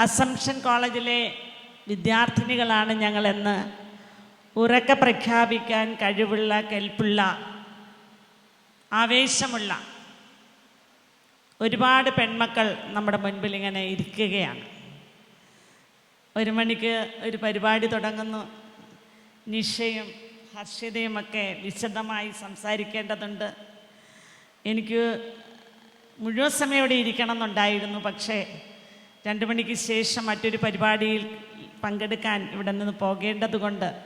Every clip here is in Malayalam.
അസംഷൻ കോളേജിലെ വിദ്യാർത്ഥിനികളാണ് ഞങ്ങളെന്ന് ഉറക്ക പ്രഖ്യാപിക്കാൻ കഴിവുള്ള കെൽപ്പുള്ള ആവേശമുള്ള ഒരുപാട് പെൺമക്കൾ നമ്മുടെ മുൻപിൽ ഇങ്ങനെ ഇരിക്കുകയാണ്. ഒരു മണിക്ക് ഒരു പരിപാടി തുടങ്ങുന്നു. നിശയും ഹർഷിതയും ഒക്കെ വിശദമായി സംസാരിക്കേണ്ടതുണ്ട്. എനിക്ക് മുഴുവൻ സമയം ഇവിടെ ഇരിക്കണം എന്നുണ്ടായിരുന്നു പക്ഷേ രണ്ട് മണിക്ക് ശേഷം മറ്റൊരു പരിപാടിയിൽ പങ്കെടുക്കാൻ ഇവിടെ നിന്ന് പോകേണ്ടതുകൊണ്ട്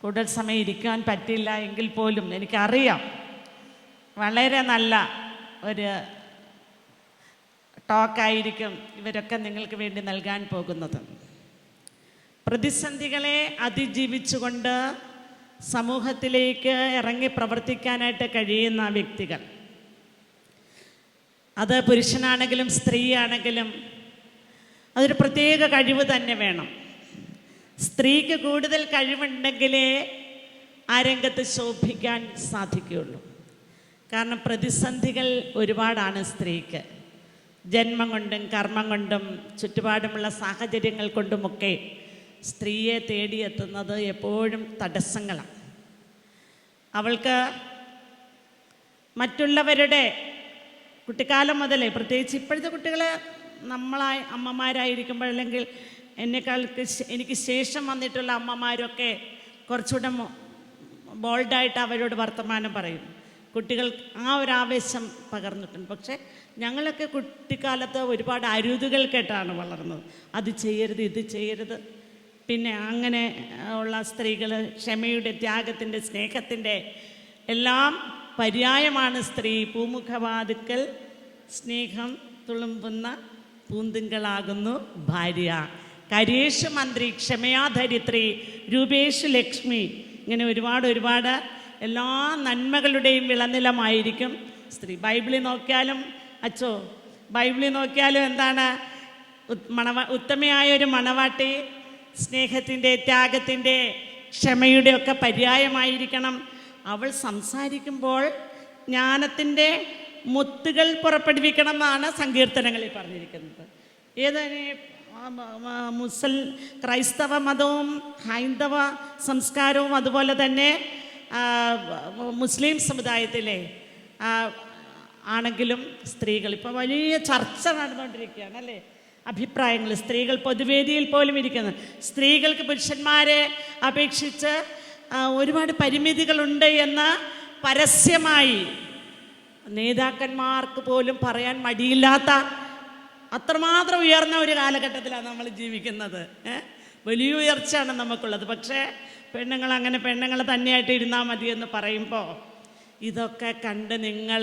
കൂടുതൽ സമയം ഇരിക്കാൻ പറ്റില്ല എങ്കിൽ പോലും എനിക്കറിയാം. വളരെ നല്ല ഒരു ടോക്കായിരിക്കും ഇവരൊക്കെ നിങ്ങൾക്ക് വേണ്ടി നൽകാൻ പോകുന്നത്. പ്രതിസന്ധികളെ അതിജീവിച്ചുകൊണ്ട് സമൂഹത്തിലേക്ക് ഇറങ്ങി പ്രവർത്തിക്കാനായിട്ട് കഴിയുന്ന വ്യക്തികൾ. അത് പുരുഷനാണെങ്കിലും സ്ത്രീയാണെങ്കിലും അതൊരു പ്രത്യേക കഴിവ് തന്നെ വേണം. സ്ത്രീക്ക് കൂടുതൽ കഴിവുണ്ടെങ്കിലേ ആ രംഗത്ത് ശോഭിക്കാൻ സാധിക്കുകയുള്ളൂ. കാരണം പ്രതിസന്ധികൾ ഒരുപാടാണ് സ്ത്രീക്ക്. ജന്മം കൊണ്ടും കർമ്മം കൊണ്ടും ചുറ്റുപാടുമുള്ള സാഹചര്യങ്ങൾ കൊണ്ടുമൊക്കെ സ്ത്രീയെ തേടിയെത്തുന്നത് എപ്പോഴും തടസ്സങ്ങളാണ്. അവൾക്ക് മറ്റുള്ളവരുടെ കുട്ടിക്കാലം മുതലേ പ്രത്യേകിച്ച് ഇപ്പോഴത്തെ കുട്ടികൾ നമ്മളായി അമ്മമാരായിരിക്കുമ്പോൾ അല്ലെങ്കിൽ എന്നെക്കാൾക്ക് എനിക്ക് ശേഷം വന്നിട്ടുള്ള അമ്മമാരൊക്കെ കുറച്ചുകൂടെ ബോൾഡായിട്ട് അവരോട് വർത്തമാനം പറയും. കുട്ടികൾ ആ ഒരു ആവേശം പകർന്നിട്ടുണ്ട്. പക്ഷേ ഞങ്ങളൊക്കെ കുട്ടിക്കാലത്ത് ഒരുപാട് അരുതുകൾ കേട്ടാണ് വളർന്നത്. അത് ചെയ്യരുത് ഇത് ചെയ്യരുത്. പിന്നെ അങ്ങനെ ഉള്ള സ്ത്രീകൾ ക്ഷമയുടെ ത്യാഗത്തിന്റെ സ്നേഹത്തിന്റെ എല്ലാം പര്യായമാണ് സ്ത്രീ. പൂമുഖവാതുക്കൽ സ്നേഹം തുളുമ്പുന്ന പൂന്തിങ്കളാകുന്നു ഭാര്യ. കരീഷ് മന്ത്രി ക്ഷമയാധരിത്രി രൂപേഷ് ലക്ഷ്മി. ഇങ്ങനെ ഒരുപാട് ഒരുപാട് എല്ലാ നന്മകളുടെയും വിളനിലമായിരിക്കും. സ്ത്രീ ബൈബിളിൽ നോക്കിയാലും അച്ചോ ബൈബിളിൽ നോക്കിയാലും എന്താണ്? മണവ ഉത്തമയായ ഒരു മണവാട്ടി സ്നേഹത്തിന്റെ ത്യാഗത്തിന്റെ ക്ഷമയുടെ ഒക്കെ പര്യായമായിരിക്കണം. അവൾ സംസാരിക്കുമ്പോൾ ജ്ഞാനത്തിന്റെ മുത്തുകൾ പുറപ്പെടുവിക്കണം എന്നാണ് സങ്കീർത്തനങ്ങളിൽ പറഞ്ഞിരിക്കുന്നത്. ഏതാണ്? മുസൽ ക്രൈസ്തവ മതവും ഹൈന്ദവ സംസ്കാരവും അതുപോലെ തന്നെ മുസ്ലിം സമുദായത്തിലെ ആണെങ്കിലും സ്ത്രീകൾ. ഇപ്പോൾ വലിയ ചർച്ച നടന്നുകൊണ്ടിരിക്കുകയാണ് അല്ലേ? അഭിപ്രായങ്ങൾ. സ്ത്രീകൾ പൊതുവേദിയിൽ പോലും ഇരിക്കുന്നത് സ്ത്രീകൾക്ക് പുരുഷന്മാരെ അപേക്ഷിച്ച് ഒരുപാട് പരിമിതികളുണ്ട് എന്ന് പരസ്യമായി നേതാക്കന്മാർക്ക് പോലും പറയാൻ മടിയില്ലാത്ത അത്രമാത്രം ഉയർന്ന ഒരു കാലഘട്ടത്തിലാണ് നമ്മൾ ജീവിക്കുന്നത്? വലിയ ഉയർച്ചയാണ് നമുക്കുള്ളത്. പക്ഷേ പെണ്ണുങ്ങൾ അങ്ങനെ പെണ്ണുങ്ങൾ തന്നെയായിട്ട് ഇരുന്നാൽ മതി എന്ന് പറയുമ്പോൾ ഇതൊക്കെ കണ്ട് നിങ്ങൾ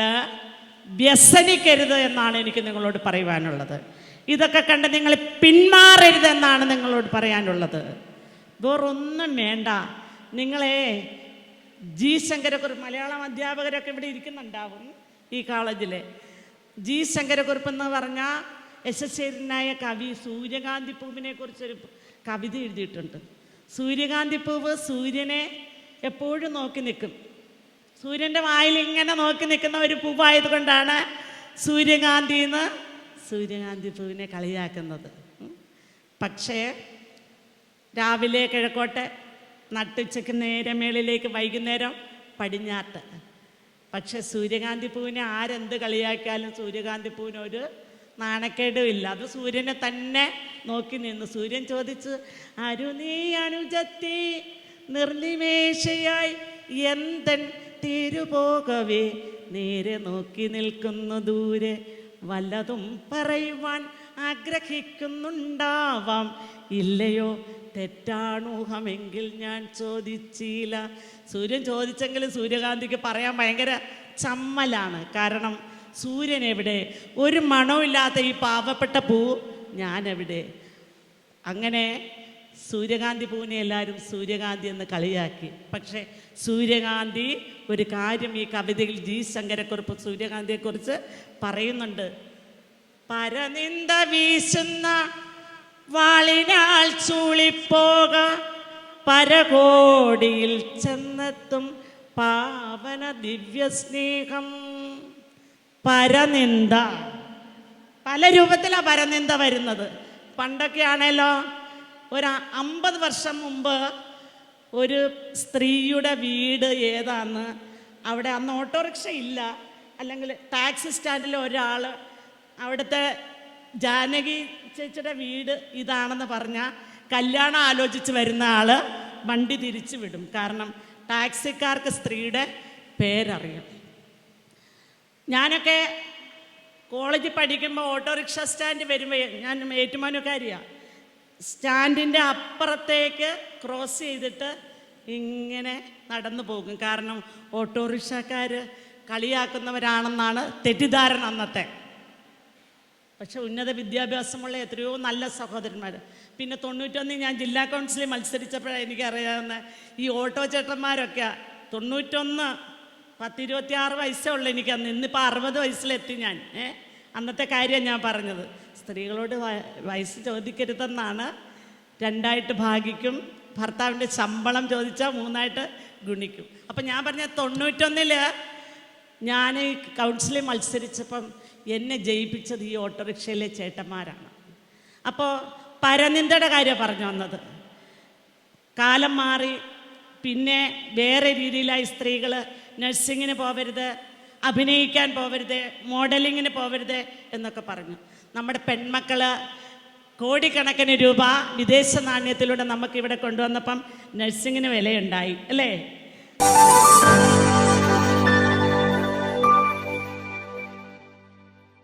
വ്യസനിക്കരുത് എന്നാണ് എനിക്ക് നിങ്ങളോട് പറയുവാനുള്ളത്. ഇതൊക്കെ കണ്ട് നിങ്ങൾ പിന്മാറരുത് എന്നാണ് നിങ്ങളോട് പറയാനുള്ളത്. വേറൊന്നും വേണ്ട. നിങ്ങളെ ജി ശങ്കരക്കുറുപ്പ് മലയാളം അധ്യാപകരൊക്കെ ഇവിടെ ഇരിക്കുന്നുണ്ടാവും. ഈ കോളേജിലെ ജി ശങ്കരക്കുറുപ്പ് എന്ന് പറഞ്ഞ യശസ്വരനായ കവി സൂര്യകാന്തി പൂവിനെ കുറിച്ചൊരു കവിത എഴുതിയിട്ടുണ്ട്. സൂര്യകാന്തി പൂവ് സൂര്യനെ എപ്പോഴും നോക്കി നിൽക്കും. സൂര്യന്റെ വായിൽ ഇങ്ങനെ നോക്കി നിൽക്കുന്ന ഒരു പൂവായതുകൊണ്ടാണ് സൂര്യകാന്തി എന്ന് സൂര്യകാന്തി പൂവിനെ കളിയാക്കുന്നത് പക്ഷേ രാവിലെ കിഴക്കോട്ട് നട്ടുച്ചയ്ക്ക് നേരെ മേളിലേക്ക് വൈകുന്നേരം പടിഞ്ഞാട്ട് പക്ഷെ സൂര്യകാന്തി പൂവിനെ ആരെന്ത് കളിയാക്കിയാലും സൂര്യകാന്തി പൂവിന് ഒരു നാണക്കേടുമില്ല. അത് സൂര്യനെ തന്നെ നോക്കി നിന്ന് സൂര്യൻ ചോദിച്ച് അരുണീ അനുജത്തി? നിർനിമേഷയായി എന്തൻ തിരുപോകവേ? നേരെ നോക്കി നിൽക്കുന്നു ദൂരെ. വല്ലതും പറയുവാൻ ആഗ്രഹിക്കുന്നുണ്ടാവാം. ഇല്ലയോ? തെറ്റാണൂഹമെങ്കിൽ ഞാൻ ചോദിച്ചില്ല. സൂര്യൻ ചോദിച്ചെങ്കിലും സൂര്യകാന്തിക്ക് പറയാൻ ഭയങ്കര ചമ്മലാണ്. കാരണം സൂര്യൻ എവിടെ? ഒരു മണമില്ലാത്ത ഈ പാവപ്പെട്ട പൂ ഞാനെവിടെ? അങ്ങനെ സൂര്യകാന്തി പൂവിനെ എല്ലാവരും സൂര്യകാന്തി എന്ന് കളിയാക്കി. പക്ഷേ സൂര്യകാന്തി ഒരു കാര്യം ഈ കവിതയിൽ ജി ശങ്കരക്കുറിപ്പ് സൂര്യകാന്തിയെക്കുറിച്ച് പറയുന്നുണ്ട്. പരനിന്ദ വീശുന്ന വാളിനാൽ ചൂളിപ്പോക പരകോടിയിൽ ചെന്നെത്തും പാവന ദിവ്യസ്നേഹം. പരനിന്ദ. പല രൂപത്തിലാണ് പരനിന്ദ വരുന്നത്. പണ്ടൊക്കെ ആണേലോ ഒരു അമ്പത് വർഷം മുമ്പ് ഒരു സ്ത്രീയുടെ വീട് ഏതാന്ന് അവിടെ അന്ന് ഓട്ടോറിക്ഷ ഇല്ല അല്ലെങ്കിൽ ടാക്സി സ്റ്റാൻഡിൽ ഒരാൾ അവിടുത്തെ ജാനകി ചേച്ചിയുടെ വീട് ഇതാണെന്ന് പറഞ്ഞാൽ കല്യാണം ആലോചിച്ച് വരുന്ന ആൾ വണ്ടി തിരിച്ചു വിടും. കാരണം ടാക്സിക്കാർക്ക് സ്ത്രീയുടെ പേരറിയാം. ഞാനൊക്കെ കോളേജിൽ പഠിക്കുമ്പോൾ ഓട്ടോറിക്ഷ സ്റ്റാൻഡ് വരുമ്പോൾ ഞാൻ ഏറ്റുമാനൂക്കാരിയാണ് സ്റ്റാൻഡിന്റെ അപ്പുറത്തേക്ക് ക്രോസ് ചെയ്തിട്ട് ഇങ്ങനെ നടന്നു പോകും. കാരണം ഓട്ടോറിക്ഷക്കാർ കളിയാക്കുന്നവരാണെന്നാണ് തെറ്റിദ്ധാരണ അന്നത്തെ. പക്ഷെ ഉന്നത വിദ്യാഭ്യാസമുള്ള എത്രയോ നല്ല സഹോദരന്മാർ പിന്നെ തൊണ്ണൂറ്റൊന്നിൽ ഞാൻ ജില്ലാ കൗൺസിലിൽ മത്സരിച്ചപ്പോഴാണ് എനിക്കറിയാവുന്ന ഈ ഓട്ടോ ചേട്ടന്മാരൊക്കെ തൊണ്ണൂറ്റൊന്ന് പത്തിരുപത്തി ആറ് വയസ്സേ ഉള്ളൂ എനിക്ക് അന്ന് ഇന്നിപ്പോൾ അറുപത് വയസ്സിലെത്തി ഞാൻ. ഏ? അന്നത്തെ കാര്യം ഞാൻ പറഞ്ഞത്. സ്ത്രീകളോട് വയസ്സ് ചോദിക്കരുതെന്നാണ് രണ്ടായിട്ട് ഭാഗിക്കും. ഭർത്താവിന്റെ ശമ്പളം ചോദിച്ചാൽ മൂന്നായിട്ട് ഗുണിക്കും. അപ്പം ഞാൻ പറഞ്ഞ തൊണ്ണൂറ്റൊന്നിൽ ഞാൻ കൗൺസിലിൽ മത്സരിച്ചപ്പം എന്നെ ജയിപ്പിച്ചത് ഈ ഓട്ടോറിക്ഷയിലെ ചേട്ടന്മാരാണ്. അപ്പോൾ പരനിന്ദയുടെ കാര്യം പറഞ്ഞു വന്നത്. കാലം മാറി പിന്നെ വേറെ രീതിയിലായി സ്ത്രീകൾ നഴ്സിങ്ങിന് പോവരുത് അഭിനയിക്കാൻ പോവരുത് മോഡലിങ്ങിന് പോവരുത് എന്നൊക്കെ പറഞ്ഞു. നമ്മുടെ പെൺമക്കൾ കോടിക്കണക്കിന് രൂപ വിദേശ നാണ്യത്തിലൂടെ നമുക്ക് ഇവിടെ കൊണ്ടുവന്നപ്പം നഴ്സിങ്ങിന് വിലയുണ്ടായി അല്ലേ?